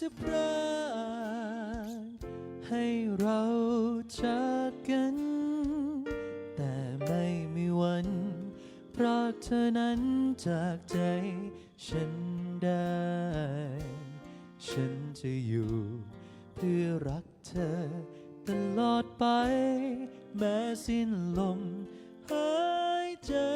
จะพรากให้เราจากกัน แต่ไม่มีวันพรากเธอนั้นจากใจฉันได้ ฉันจะอยู่เพื่อรักเธอตลอดไป แม้สิ้นลมหายใจ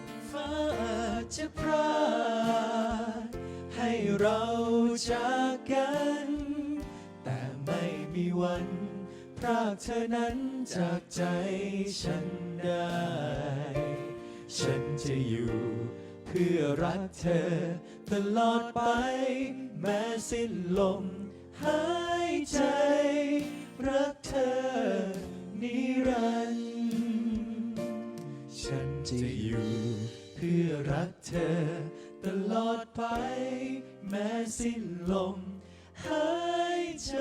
เราจากกัน แต่ไม่มีวันพรากเธอนั้นจากใจฉันได้ ฉันจะอยู่เพื่อรักเธอตลอดไป แม้สิ้นลมหายใจรักเธอ รักเธอ ตลอดไป แม้สิ้นลมหายใจ